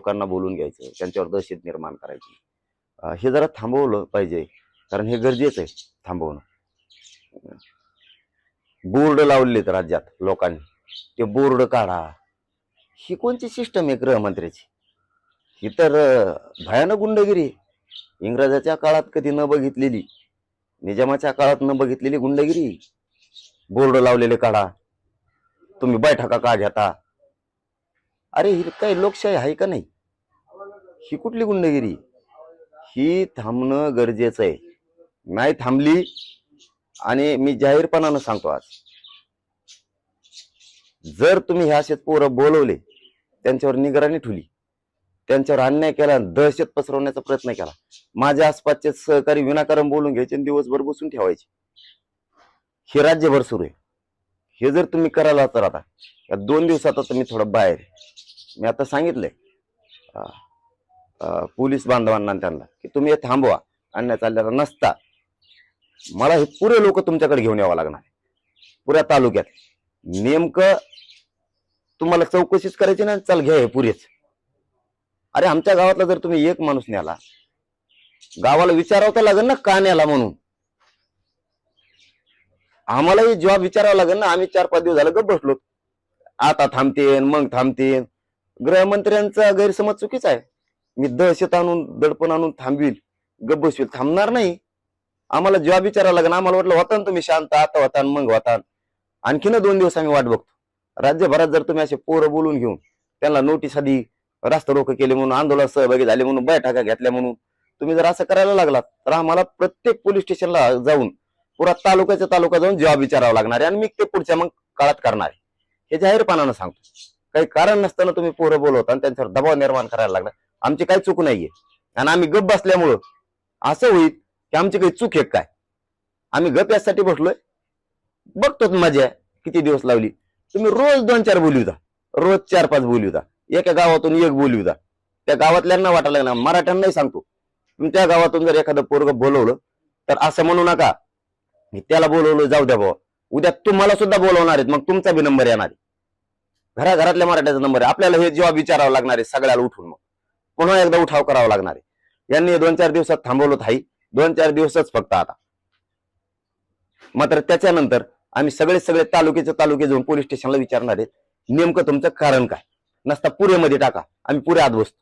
लोकांना बोलून घ्यायचं त्यांच्यावर दहशत निर्माण करायची. हे जरा थांबवलं पाहिजे कारण हे गरजेचं आहे थांबवणं. बोर्ड लावलेत राज्यात लोकांनी. ते बोर्ड काढा. ही कोणची सिस्टम आहे गृहमंत्र्याची? ही तर भयानक गुंडगिरी इंग्रजाच्या काळात कधी न बघितलेली निजामाच्या काळात न बघितलेली गुंडगिरी. बोर्ड लावलेले काढा. तुम्ही बैठका का घेता? अरे ही काही लोकशाही आहे का नाही? ही कुठली गुंडगिरी? ही थांबणं गरजेचं आहे. नाही थांबली आणि मी जाहीरपणानं सांगतो आज. जर तुम्ही ह्या असेच पोरं बोलवले त्यांच्यावर निगराणी ठेवली त्यांच्यावर अन्याय केला दहशत पसरवण्याचा प्रयत्न केला माझ्या आसपासचे सहकारी विनाकारण बोलून घ्यायचे आणि दिवसभर बसून ठेवायचे हे राज्यभर सुरू आहे. हे जर तुम्ही करायला तर आता या दोन दिवसात आता मी थोडं बाहेर मी आता सांगितलंय अं, पोलीस बांधवांना त्यांना की तुम्ही हे थांबवा आणण्या चाललेला नसता. मला हे पुरे लोक तुमच्याकडे घेऊन यावं लागणार पुऱ्या तालुक्यात. नेमकं तुम्हाला चौकशीच करायची ना चल घ्या हे पुरेच. अरे आमच्या गावातला जर तुम्ही एक माणूस न्याला गावाला विचारावं तर लागेल ना का न्याला म्हणून? आम्हालाही जॉब विचारावं लागेल ना. आम्ही चार पाच दिवस झालं गप बसलो. आता थांबतेन मग थांबतेन. गृहमंत्र्यांचा गैरसमज चुकीचा आहे. मी दहशत आणून दडपण आणून थांबवील. गप बसवील. थांबणार नाही. आम्हाला जॉब विचारावं लागेल. आम्हाला वाटलं होता ना तुम्ही शांत आता होता मग होता. आणखीन दोन दिवस आम्ही वाट बघतो. राज्यभरात जर तुम्ही असे पोरं बोलून घेऊन त्यांना नोटीस आधी रास्ता रोक केले म्हणून आंदोलन सहभागी झाले म्हणून बैठका घेतल्या म्हणून तुम्ही जर असं करायला लागलात तर आम्हाला प्रत्येक पोलीस स्टेशनला जाऊन पुरा तालुक्याच्या तालुका जाऊन जॉब विचारावं लागणार आहे आणि मी ते पुढच्या मग काळात करणार आहे. हे जाहीरपणानं सांगतो. काही कारण नसताना तुम्ही पोरं बोलवता आणि त्यांच्यावर दबाव निर्माण करायला लागला. आमची काही चूक नाहीये. आणि आम्ही गप बसल्यामुळं असं होईल की आमची काही चूक आहे काय? आम्ही गप यासाठी बसलोय. बघतो मजा किती दिवस लावली. तुम्ही रोज दोन चार बोलू द्या. रोज चार पाच बोलू द्या. एका गावातून एक बोलू द्या. त्या गावातल्यांना वाटायला लागणार. मराठ्यांनाही सांगतो. त्या गावातून जर एखादं पोरग बोलवलं तर असं म्हणू नका. मी त्याला बोलवलं जाऊ द्या भाऊ. उद्या तुम्हाला सुद्धा बोलवणार आहेत मग तुमचा बी नंबर येणार आहे. घराघरातल्या मराठ्याचा नंबर आहे. आपल्याला हे जेव्हा विचारावं लागणार आहे सगळ्याला उठून मग. पुन्हा एकदा उठाव करावा लागणार आहे. यांनी दोन चार दिवसात थांबवलं थाई दोन चार दिवसच फक्त आता. मात्र त्याच्यानंतर आम्ही सगळे सगळे तालुक्याचे तालुके जाऊन पोलीस स्टेशनला विचारणार आहेत नेमकं तुमचं कारण काय? नसता पुरेमध्ये टाका. आम्ही पुरे आत बसतो.